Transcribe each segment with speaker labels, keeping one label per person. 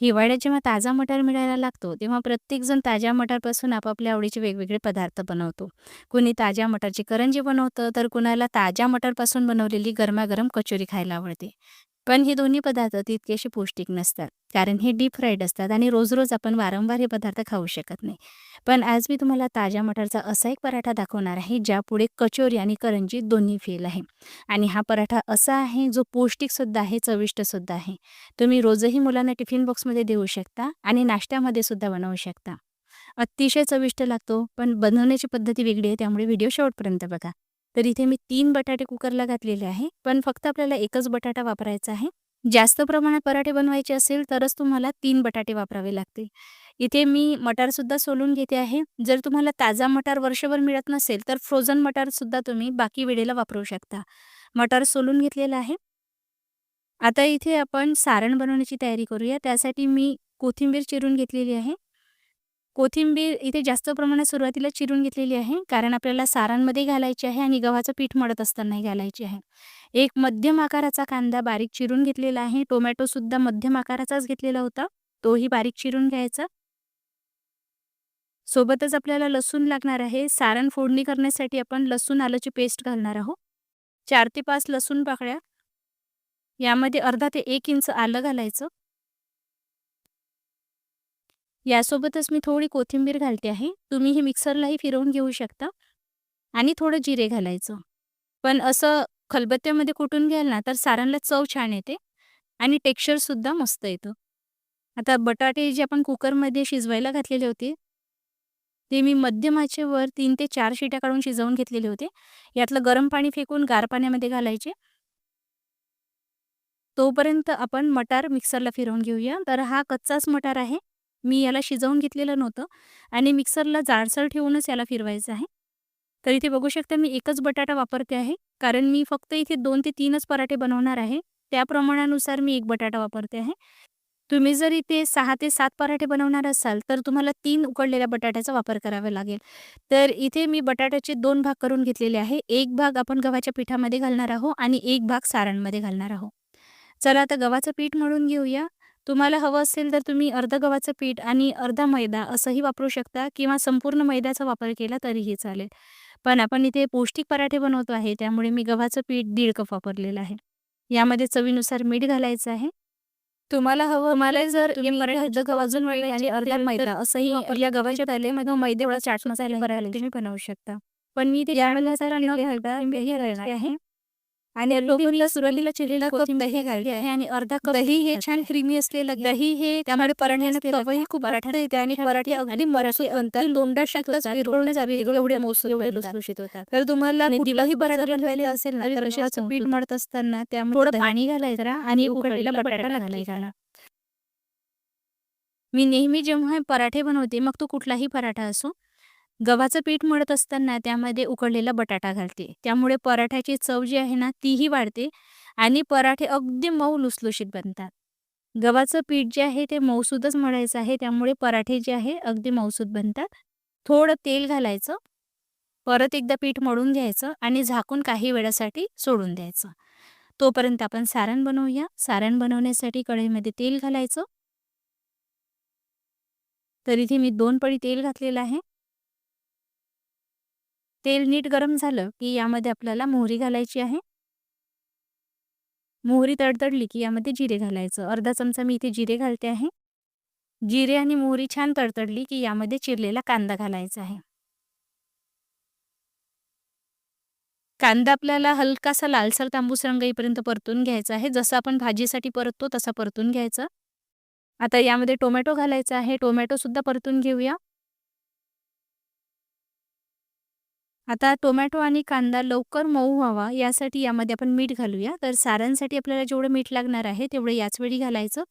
Speaker 1: हिवाळ्यात जेव्हा ताजा मटार मिळायला लागतो, तेव्हा प्रत्येकजण ताज्या मटारपासून आपापल्या आवडीचे वेगवेगळे पदार्थ बनवतो. कुणी ताज्या मटारची करंजी बनवतं, तर कुणाला ताज्या मटारपासून बनवलेली गरमागरम कचोरी खायला आवडते. पण हे दोन्ही पदार्थ तितकेसे पौष्टिक नसतात, कारण हे डीप फ्राईड असतात आणि रोज-रोज आपण वारंवार हे पदार्थ खाऊ शकत नाही. पण आज मी तुम्हाला ताज्या मटारचा असा एक पराठा दाखवणार आहे, ज्यापुढे कचोरी आणि करंजी दोन्ही फेल आहे. आणि हा पराठा असा आहे, जो पौष्टिकसुद्धा आहे, चविष्टसुद्धा आहे. तुम्ही रोजही मुलांना टिफिन बॉक्समध्ये देऊ शकता आणि नाश्त्यामध्ये सुद्धा बनवू शकता. अतिशय चविष्ट लागतो, पण बनवण्याची पद्धती वेगळी आहे, त्यामुळे व्हिडिओ शेवटपर्यंत बघा. तर इथे मी तीन बटाटे कुकरला घातलेले आहे, पण फक्त आपल्याला एकच बटाटा वापरायचा आहे. जास्त प्रमाणात पराठे बनवायचे असेल तरच तुम्हाला तीन बटाटे वापरावे लागतील. इथे मी मटारसुद्धा सोलून घेते आहे. जर तुम्हाला ताजा मटार वर्षभर मिळत नसेल, तर फ्रोझन मटारसुद्धा तुम्ही बाकी वेळेला वापरू शकता. मटार सोलून घेतलेलं आहे. आता इथे आपण सारण बनवण्याची तयारी करूया. त्यासाठी मी कोथिंबीर चिरून घेतलेली आहे. कोथिंबीर इथे जास्त प्रमाणात सुरुवातीला चिरून घेतलेली आहे, कारण आपल्याला सारांमध्ये घालायची आहे आणि गव्हाचं पीठ मळत असतानाही घालायची आहे. एक मध्यम आकाराचा कांदा बारीक चिरून घेतलेला आहे. टोमॅटोसुद्धा मध्यम आकाराचाच घेतलेला होता, तोही बारीक चिरून घ्यायचा. सोबतच आपल्याला लसूण लागणार आहे. सारण फोडणी करण्यासाठी आपण लसूण आल्याची पेस्ट घालणार आहोत. चार ते पाच लसूण पाकळ्या. यामध्ये अर्धा ते एक इंच आलं घालायचं. यासोबतच मी थोडी कोथिंबीर घालते आहे. तुम्ही हे मिक्सरलाही फिरवून घेऊ शकता आणि थोडं जिरे घालायचं. पण असं खलबत्त्यामध्ये कुटून घ्याल ना, तर सारांना चव छान येते आणि टेक्स्चरसुद्धा मस्त येतं. आता बटाटे जे आपण कुकरमध्ये शिजवायला घातलेले होते, ते मी मध्यमाचेवर तीन ते चार शिट्या काढून शिजवून घेतलेले होते. यातलं गरम पाणी फेकून गार पाण्यामध्ये घालायचे. तोपर्यंत आपण मटार मिक्सरला फिरवून घेऊया. तर हा कच्चाच मटार आहे. मी याला शिजवून घेतलेलं नव्हतं आणि मिक्सरला जाडसर ठेवूनच याला फिरवायचं आहे. तर इथे बघू शकता मी एकच बटाटा वापरते आहे, कारण मी फक्त इथे दोन ते तीनच पराठे बनवणार आहे. त्या प्रमाणानुसार मी एक बटाटा वापरते आहे. तुम्ही जर इथे सहा ते सात पराठे बनवणार असाल, तर तुम्हाला तीन उकडलेल्या बटाट्याचा वापर करावा लागेल. तर इथे मी बटाट्याचे दोन भाग करून घेतलेले आहे. एक भाग आपण गव्हाच्या पिठामध्ये घालणार आहोत आणि एक भाग सारणमध्ये घालणार आहोत. चला आता गव्हाचं पीठ मळून घेऊया. तुम्हाला हवं असेल तर तुम्ही अर्धं गव्हाचं पीठ आणि अर्धा मैदा असंही वापरू शकता किंवा संपूर्ण मैद्याचा वापर केला तरीही चालेल. पण आपण इथे पौष्टिक पराठे बनवतो आहे, त्यामुळे मी गव्हाचं पीठ दीड कप वापरलेलं आहे. यामध्ये चवीनुसार मीठ घालायचं आहे. तुम्हाला हवं तुम्हाला जर मैदा आणि अर्धा मैदा असंही या गव्हाच्या थैलीमध्ये मैद्याएवढा चाट मसाला करायला तुम्ही बनवू शकता. पण मी ते हे घालणार आहे आणि लोणीला चिरलेला कोथिंबीर. हे घालली आहे आणि अर्धा कप दही हे छान क्रीमी असलेलं दही हे त्यामुळे पराठ्याने खूप पराठा येते आणि पराठे अगदी मराठी अंतर लोंढा शाकला जावी रोळण्या जावी एवढ्या होतात. तर तुम्हाला दिलाही ठेवायला असेल ना तर असे पीठ मळत असताना त्यामुळे थोडं पाणी घालायचं आणि उकळलेला बटाटा घालायचा. मी नेहमी जेव्हा पराठे बनवते मग तो कुठलाही पराठा असो गव्हाचं पीठ मळत असताना त्यामध्ये उकडलेला बटाटा घालते. त्यामुळे पराठ्याची चव जी आहे ना तीही वाढते आणि पराठे अगदी मऊ लुसलुशीत बनतात. गव्हाचं पीठ जे आहे ते मऊसूदच मळायचं आहे, त्यामुळे पराठे जे आहे अगदी मऊसूद बनतात. थोडं तेल घालायचं. परत एकदा पीठ मळून घ्यायचं आणि झाकून काही वेळासाठी सोडून द्यायचं. तोपर्यंत आपण सारण बनवूया. सारण बनवण्यासाठी कढईमध्ये तेल घालायचं. तर इथे मी दोन पळी तेल घातलेलं आहे. तेल नीट गरम झालं, की यामध्ये आपल्याला मोहरी घालायची आहे. मोहरी तडतडली, की यामध्ये जिरे घालायचं. अर्धा चमचा मी इथे जिरे घालते आहे. जिरे आणि मोहरी छान तडतडली, की यामध्ये चिरलेला कांदा घालायचा आहे. कांदा आपल्याला हलकासा लालसर तांबूस रंग येईपर्यंत परतून घ्यायचा आहे. जसं आपण भाजीसाठी परततो तसा परतून घ्यायचा. आता यामध्ये टोमॅटो घालायचा आहे. टोमॅटोसुद्धा परतून घेऊया. आता टोमॅटो आणि कांदा लवकर मऊ व्हावा यासाठी यामध्ये आपण मीठ घालूया. तर सारांसाठी आपल्याला जेवढं मीठ लागणार आहे तेवढं याच वेळी घालायचं.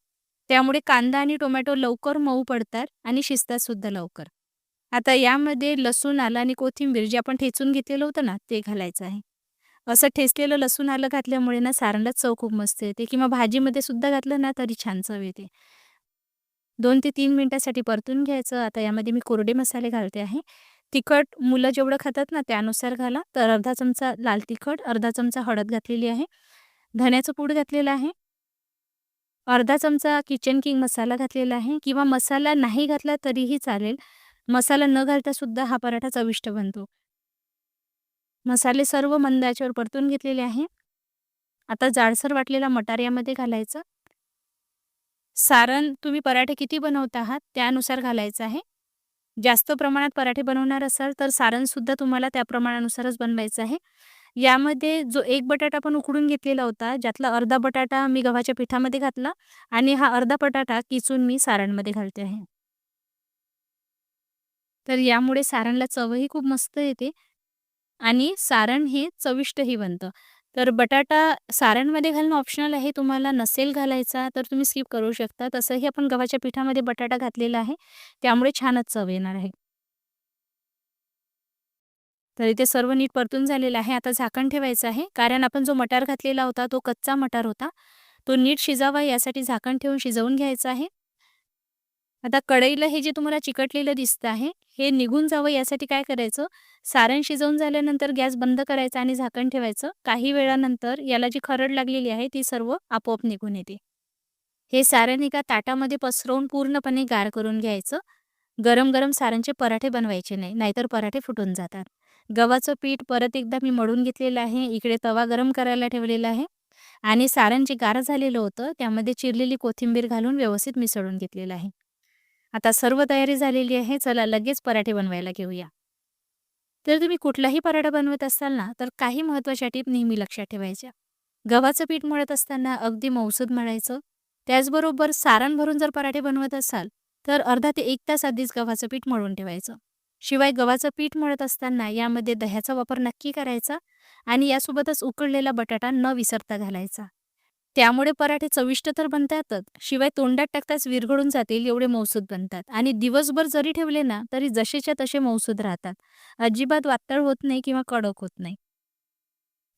Speaker 1: त्यामुळे कांदा आणि टोमॅटो लवकर मऊ पडतात आणि शिजतात सुद्धा लवकर. आता यामध्ये लसूण, आलं आणि कोथिंबीर जे आपण ठेचून घेतलेलं होतं ना, ते घालायचं आहे. असं ठेचलेलं लसूण, आलं घातल्यामुळे ना सारणाला चव खूप मस्त येते किंवा भाजीमध्ये सुद्धा घातलं ना तरी छान चव येते. दोन ते तीन मिनिटासाठी परतून घ्यायचं. आता यामध्ये मी कोरडे मसाले घालते आहे. तिखट मुलं जेवढं खातात ना त्यानुसार घाला. तर अर्धा चमचा लाल तिखट, अर्धा चमचा हळद घातलेली आहे. धण्याचं पूड घातलेलं आहे. अर्धा चमचा किचन किंग मसाला घातलेला आहे किंवा मसाला नाही घातला तरीही चालेल मसाला न घालता सुद्धा हा पराठा चविष्ट बनतो मसाले सर्व मंद याच्यावर परतून घेतलेले आहे आता जाडसर वाटलेला मटार यामध्ये घालायचं सारण तुम्ही पराठे किती बनवत आहात त्यानुसार घालायचं आहे जास्त प्रमाणात पराठे बनवणार असाल तर सारणसुद्धा तुम्हाला त्या प्रमाणानुसारच बनवायचं आहे. यामध्ये जो एक बटाटा पण उकडून घेतलेला होता ज्यातला अर्धा बटाटा मी गव्हाच्या पिठामध्ये घातला आणि हा अर्धा बटाटा किचून मी सारणमध्ये घालते आहे. तर यामुळे सारणला चवही खूप मस्त येते आणि सारण हे चविष्टही बनतं. तर बटाटा साऱ्यांमध्ये घालणं ऑप्शनल आहे तुम्हाला नसेल घालायचा तर तुम्ही स्किप करू शकता. तसंही आपण गव्हाच्या पिठामध्ये बटाटा घातलेला आहे त्यामुळे छानच चव येणार आहे. तर इथे सर्व नीट परतून झालेलं आहे. आता झाकण ठेवायचं आहे. कारण आपण जो मटार घातलेला होता तो कच्चा मटार होता. तो नीट शिजावा यासाठी झाकण ठेवून शिजवून घ्यायचा आहे. आता कढईला हे जे तुम्हाला चिकटलेलं दिसतं आहे हे निघून जावं यासाठी काय करायचं? सारण शिजवून झाल्यानंतर गॅस बंद करायचा आणि झाकण ठेवायचं. काही वेळानंतर याला जी खरड लागलेली आहे ती सर्व आपोआप निघून येते. हे सारण एका ताटामध्ये पसरवून पूर्णपणे गार करून घ्यायचं. गरम गरम सारणचे पराठे बनवायचे नाही नाहीतर पराठे फुटून जातात. गव्हाचं पीठ परत एकदा मी मळून घेतलेलं आहे इकडे तवा गरम करायला ठेवलेला आहे. आणि सारण जे गार झालेलं होतं त्यामध्ये चिरलेली कोथिंबीर घालून व्यवस्थित मिसळून घेतलेलं आहे. आता सर्व तयारी झालेली आहे चला लगेच पराठे बनवायला घेऊया. तर तुम्ही कुठलाही पराठा बनवत असाल ना तर काही महत्त्वाच्या टीप नेहमी लक्षात ठेवायच्या. गव्हाचं पीठ मळत असताना अगदी मौसूद मळायचं. त्याचबरोबर सारण भरून जर पराठे बनवत असाल तर अर्धा ते एक तास आधीच गव्हाचं पीठ मळून ठेवायचं. शिवाय गव्हाचं पीठ मळत असताना यामध्ये दह्याचा वापर नक्की करायचा आणि यासोबतच उकळलेला बटाटा न विसरता घालायचा. त्यामुळे पराठे चविष्ट तर बनतातच शिवाय तोंडात टाकताच विरघळून जातील एवढे मौसूद बनतात. आणि दिवसभर जरी ठेवले ना तरी जसेच्या तसे मौसूद राहतात. अजिबात वातळ होत नाही किंवा कडक होत नाही.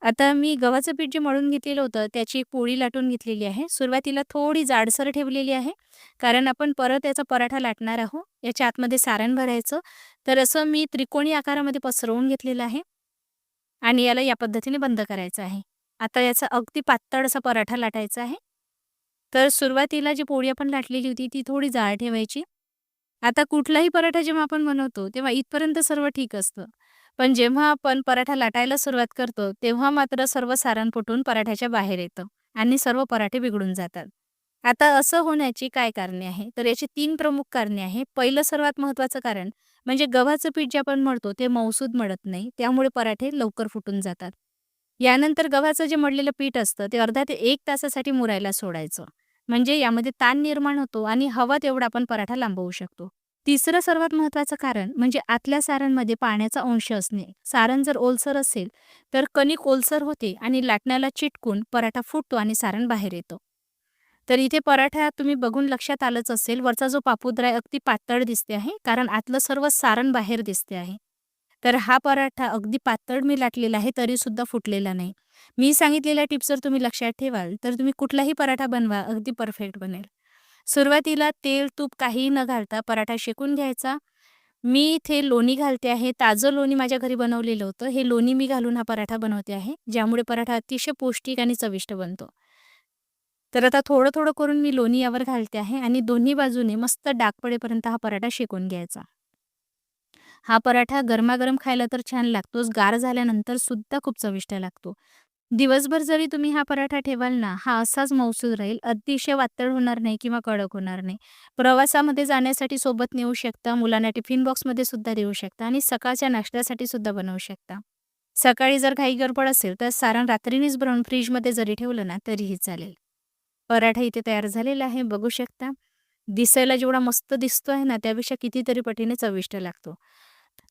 Speaker 1: आता मी गव्हाचं पीठ जे मळून घेतलेलं होतं त्याची एक पोळी लाटून घेतलेली आहे. सुरुवातीला थोडी जाडसर ठेवलेली आहे कारण आपण परत याचा पराठा लाटणार आहोत. याच्या आतमध्ये सारण भरायचं. तर असं मी त्रिकोणी आकारामध्ये पसरवून घेतलेलं आहे. आणि याला या पद्धतीने बंद करायचं आहे. आता याचा अगदी पातळ असा पराठा लाटायचा आहे. तर सुरुवातीला जी पोळी आपण लाटलेली होती ती थोडी जाळ ठेवायची. आता कुठलाही पराठा जेव्हा आपण बनवतो तेव्हा इथपर्यंत सर्व ठीक असतं. पण जेव्हा आपण पराठा लाटायला सुरुवात करतो तेव्हा मात्र सर्व सारण फुटून पराठ्याच्या बाहेर येतं आणि सर्व पराठे बिघडून जातात. आता असं होण्याची काय कारणे आहे? तर याची तीन प्रमुख कारणे आहे. पहिलं सर्वात महत्त्वाचं कारण म्हणजे गव्हाचं पीठ जे आपण मळतो ते मौसूद मळत नाही. त्यामुळे पराठे लवकर फुटून जातात. यानंतर गव्हाचं जे मडलेलं पीठ असतं ते अर्धा ते एक तासासाठी मुरायला सोडायचं. म्हणजे यामध्ये ताण निर्माण होतो आणि हवा तेवढा आपण पराठा लांबवू शकतो. तिसरं सर्वात महत्त्वाचं कारण म्हणजे आतल्या सारांमध्ये पाण्याचा अंश असणे. सारण जर ओलसर असेल तर कणिक ओलसर होते आणि लाटण्याला चिटकून पराठा फुटतो आणि सारण बाहेर येतो. तर इथे पराठा तुम्ही बघून लक्षात आलंच असेल वरचा जो पापुद्रा आहे अगदी पातळ दिसते आहे कारण आतलं सर्व सारण बाहेर दिसते आहे. तर हा पराठा अगदी पातळ मी लाटलेला आहे तरीसुद्धा फुटलेला नाही. मी सांगितलेल्या टिप्स जर तुम्ही लक्षात ठेवाल तर तुम्ही कुठलाही पराठा बनवा अगदी परफेक्ट बनेल. सुरुवातीला तेल तूप काहीही न घालता पराठा शेकून घ्यायचा. मी इथे लोणी घालते आहे ताजं लोणी माझ्या घरी बनवलेलं होतं. हे लोणी मी घालून हा पराठा बनवते आहे ज्यामुळे पराठा अतिशय पौष्टिक आणि चविष्ट बनतो. तर आता थोडं थोडं करून मी लोणी यावर घालते आहे आणि दोन्ही बाजूने मस्त डाग पडेपर्यंत हा पराठा शेकून घ्यायचा. हा पराठा गरमागरम खायला तर छान लागतोच. गार झाल्यानंतर सुद्धा खूप चविष्ट लागतो. दिवसभर जरी तुम्ही हा पराठा ठेवाल ना हा असाच मौसूद राहील. अतिशय वातळ होणार नाही किंवा कडक होणार नाही. प्रवासामध्ये जाण्यासाठी सोबत नेऊ शकता मुलांना टिफिन बॉक्समध्ये सुद्धा देऊ शकता आणि सकाळच्या नाश्त्यासाठी सुद्धा बनवू शकता. सकाळी जर काही गडबड असेल तर सारण रात्रीनेच भरून फ्रीजमध्ये जरी ठेवलं ना तरीही चालेल. पराठा इथे तयार झालेला आहे बघू शकता. दिसायला जेवढा मस्त दिसतो आहे ना त्यापेक्षा कितीतरी पटीने चविष्ट लागतो.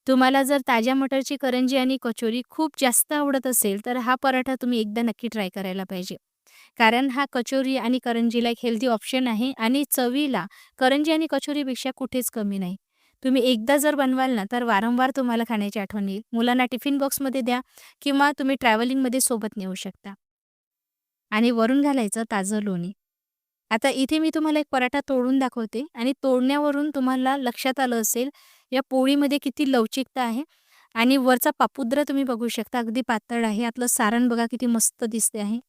Speaker 1: तुम्हाला जर ताज्या मटरची करंजी आणि कचोरी खूप जास्त आवडत असेल तर हा पराठा तुम्ही एकदा नक्की ट्राय करायला पाहिजे. कारण हा कचोरी आणि करंजीला एक हेल्दी ऑप्शन आहे आणि चवीला करंजी आणि कचोरीपेक्षा कुठेच कमी नाही. तुम्ही एकदा जर बनवाल ना तर वारंवार तुम्हाला खाण्याची आठवण येईल. मुलांना टिफिन बॉक्समध्ये द्या किंवा तुम्ही ट्रॅव्हलिंगमध्ये सोबत नेऊ शकता. आणि वरून घालायचं ताजं लोणी. आता इथे मी तुम्हाला एक पराठा तोडून दाखवते आणि तोडण्यावरून तुम्हाला लक्षात आलं असेल या पोळीमध्ये किती लवचिकता आहे आणि वरचा पापुद्रा तुम्ही बघू शकता अगदी पातळ आहे यातलं सारण बघा किती मस्त दिसते आहे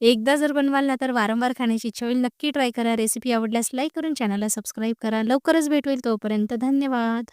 Speaker 1: एकदा जर बनवाल ना तर वारंवार खाण्याची इच्छा होईल. नक्की ट्राय करा. रेसिपी आवडल्यास लाईक करून चॅनलला सबस्क्राईब करा. लवकरच भेट होईल. तोपर्यंत धन्यवाद.